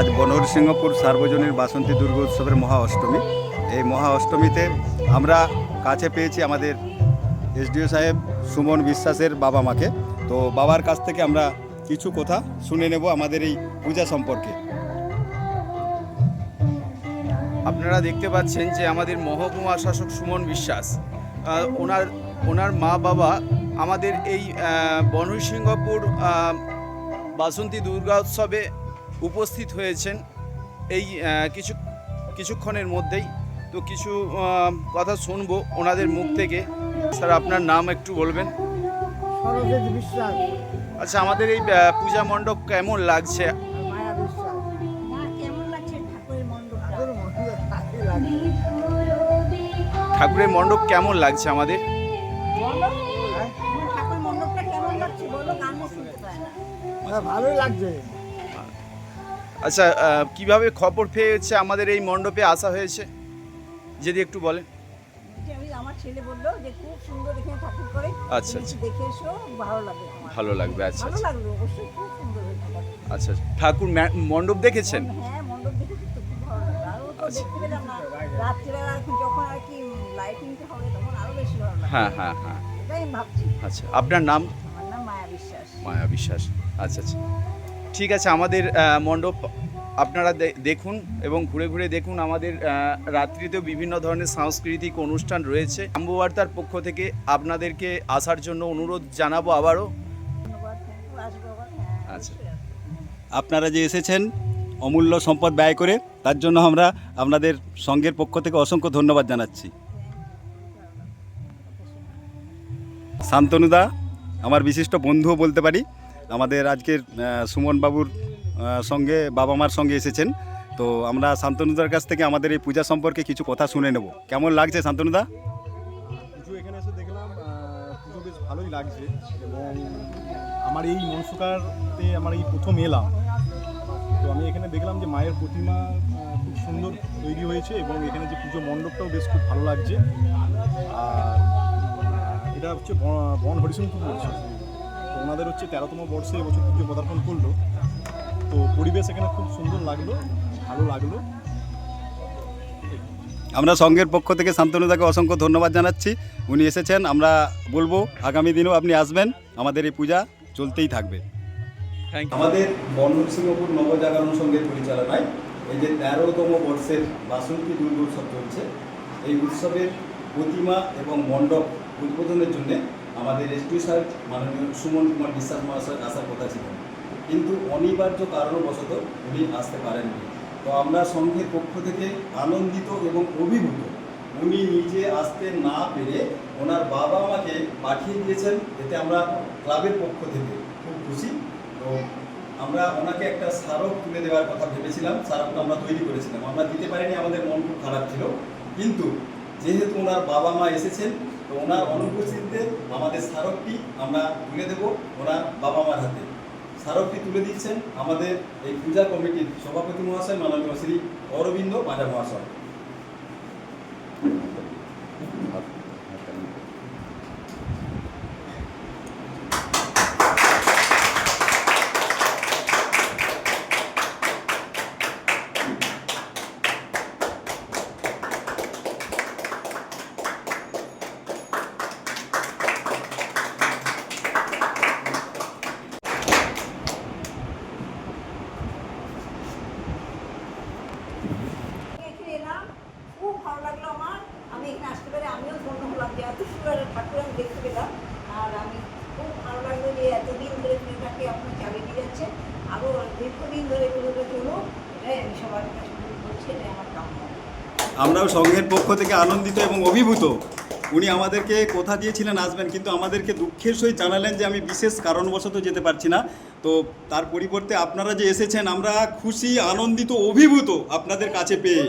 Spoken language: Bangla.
আজ বনহর সিংহপুর সার্বজনীন বাসন্তী দুর্গা উৎসবের মহা অষ্টমী। এই মহা অষ্টমীতে আমরা কাছে পেয়েছি আমাদের এসডিও সাহেব সুমন বিশ্বাসের বাবা মাকে। তো বাবার কাছ থেকে আমরা কিছু কথা শুনে নেব আমাদের এই পূজা সম্পর্কে। আপনারা দেখতে পাচ্ছেন যে আমাদের মহকুমা শাসক সুমন বিশ্বাস ওনার ওনার মা বাবা আমাদের এই বনসিংহপুর বাসন্তী দুর্গা উৎসবে উপস্থিত হয়েছেন। এই কিছু কিছুক্ষণের মধ্যেই তো কিছু কথা শুনব ওনাদের মুখ থেকে। স্যার আপনার নাম একটু বলবেন? বিশ্বাস। আচ্ছা আমাদের এই পূজা মণ্ডপ কেমন লাগছে? ঠাকুরের মণ্ডপ কেমন লাগছে আমাদের? বলো। ঠাকুর মণ্ডপটা কেমন লাগছে। আচ্ছা কীভাবে খবর পেয়েছে আমাদের এই মণ্ডপে আসা হয়েছে? যদি একটু বলেন। যে আমার ছেলে বলল যে খুব সুন্দর এখানে ঠাকুর করে। আচ্ছা, দেখে এসো ভালো লাগবে ভালো লাগবে আচ্ছা ভালো আচ্ছা। লাগল অবশ্যই খুব সুন্দর ঠাকুর। আচ্ছা আচ্ছা। ঠাকুর মণ্ডপ দেখেছেন? হ্যাঁ মণ্ডপ দেখেছি তো খুব ভালো লাগল। আরও তো আচ্ছা। দেখতে পেলাম না। রাত্রিবেলা যখন আর কি লাইটিংটা হবে তখন আরও বেশি ভালো লাগবে। হ্যাঁ হ্যাঁ হ্যাঁ। এটাই ভাবছি। আচ্ছা আপনার নাম? আমার নাম মায়া বিশ্বাস। মায়া বিশ্বাস। আচ্ছা আচ্ছা। ঠিক আছে, আমাদের মণ্ডপ আপনারা দেখুন এবং ঘুরে ঘুরে দেখুন আমাদের রাত্রিতেও বিভিন্ন ধরনের সাংস্কৃতিক অনুষ্ঠান রয়েছে। আম্ববার্তার পক্ষ থেকে আপনাদেরকে আসার জন্য অনুরোধ জানাব আবারও। আচ্ছা। আপনারা যে এসেছেন, অমূল্য সম্পদ ব্যয় করে, তার জন্য আমরা আপনাদের সঙ্গের পক্ষ থেকে অসংখ্য ধন্যবাদ জানাচ্ছি। শান্তনুদা, আমার বিশিষ্ট বন্ধুও বলতে পারি আমাদের আজকের সুমন বাবুর সঙ্গে, বাবা মার সঙ্গে এসেছেন। তো আমরা শান্তনুদার কাছ থেকে আমাদের এই পূজা সম্পর্কে কিছু কথা শুনে নেব। কেমন লাগছে শান্তনুদা? এখানে এসে দেখলাম পুজো বেশ ভালোই লাগছে এবং আমার এই মনসুকারতে আমার এই প্রথম এলাম। তো আমি এখানে দেখলাম যে মায়ের প্রতিমা খুব সুন্দর তৈরি হয়েছে এবং এখানে যে পুজো মণ্ডপটাও বেশ খুব ভালো লাগছে। আর এটা হচ্ছে বন তো ওনাদের হচ্ছে তেরোতম বর্ষে এবছর পুজো পদার্পণ করল। তো পরিবেশ এখানে খুব সুন্দর লাগল ভালো লাগল। আমরা সঙ্গের পক্ষ থেকে শান্তনুদাকে অসংখ্য ধন্যবাদ জানাচ্ছি। উনি এসেছেন আমরা বলব আগামী দিনেও আপনি আসবেন। আমাদের এই পূজা চলতেই থাকবে। আমাদের বন্ধন সিংহপুর নবজাগরণ সঙ্গের পরিচালনায় এই যে তেরোতম বর্ষের বাসন্তী দুর্গা উৎসব চলছে এই উৎসবের প্রতিমা এবং মণ্ডপ উদ্বোধনের জন্য আমাদের এসপি স্যার, মাননীয় সুমন কুমার বিশ্বাস মহাশয় আসার কথা ছিল। কিন্তু অনিবার্য কারণবশত উনি আসতে পারেননি। তো আমরা সংঘের পক্ষ থেকে আনন্দিত এবং অভিভূত, উনি নিজে আসতে না পেরে ওনার বাবা মাকে পাঠিয়ে দিয়েছেন, এতে আমরা ক্লাবের পক্ষ থেকে খুব খুশি। তো আমরা ওনাকে একটা স্মারক তুলে দেওয়ার কথা ভেবেছিলাম, স্মারকটা আমরা তৈরি করেছিলাম। আমরা দিতে পারিনি, আমাদের মন খুব খারাপ ছিল। কিন্তু যেহেতু ওনার বাবা মা এসেছেন, তো ওনার অনুপস্থিতিতে আমাদের স্মারকটি আমরা তুলে দেব ওনার বাবা মার হাতে। স্মারকটি তুলে দিচ্ছেন আমাদের এই পূজা কমিটির সভাপতি মহাশয় মাননীয় শ্রী অরবিন্দ মাজা মহাশয় এখানে এলাম খুব ভালো লাগল আমার। আমি এখানে আসতে পেরে আমিও ধন্য হলাম যে এত সুন্দর ঠাকুর আমি দেখতে পেলাম। আর আমি খুব ভালো লাগল যে এতদিন ধরে পুজোটাকে আপনার চালিয়ে দিয়ে যাচ্ছে। আরও দীর্ঘদিন ধরে পুজোটা চলো এটাই আমি সবার কাছে করছি এটাই আমার কাম্য আমরাও সংঘের পক্ষ থেকে আনন্দিত এবং অভিভূত। উনি আমাদেরকে কথা দিয়েছিলেন আসবেন কিন্তু আমাদেরকে দুঃখের সহিত জানালেন যে আমি বিশেষ কারণবশত যেতে পারছি না। তো তার পরিবর্তে আপনারা যে এসেছেন আমরা খুশি আনন্দিত অভিভূত আপনাদের কাছে পেয়ে।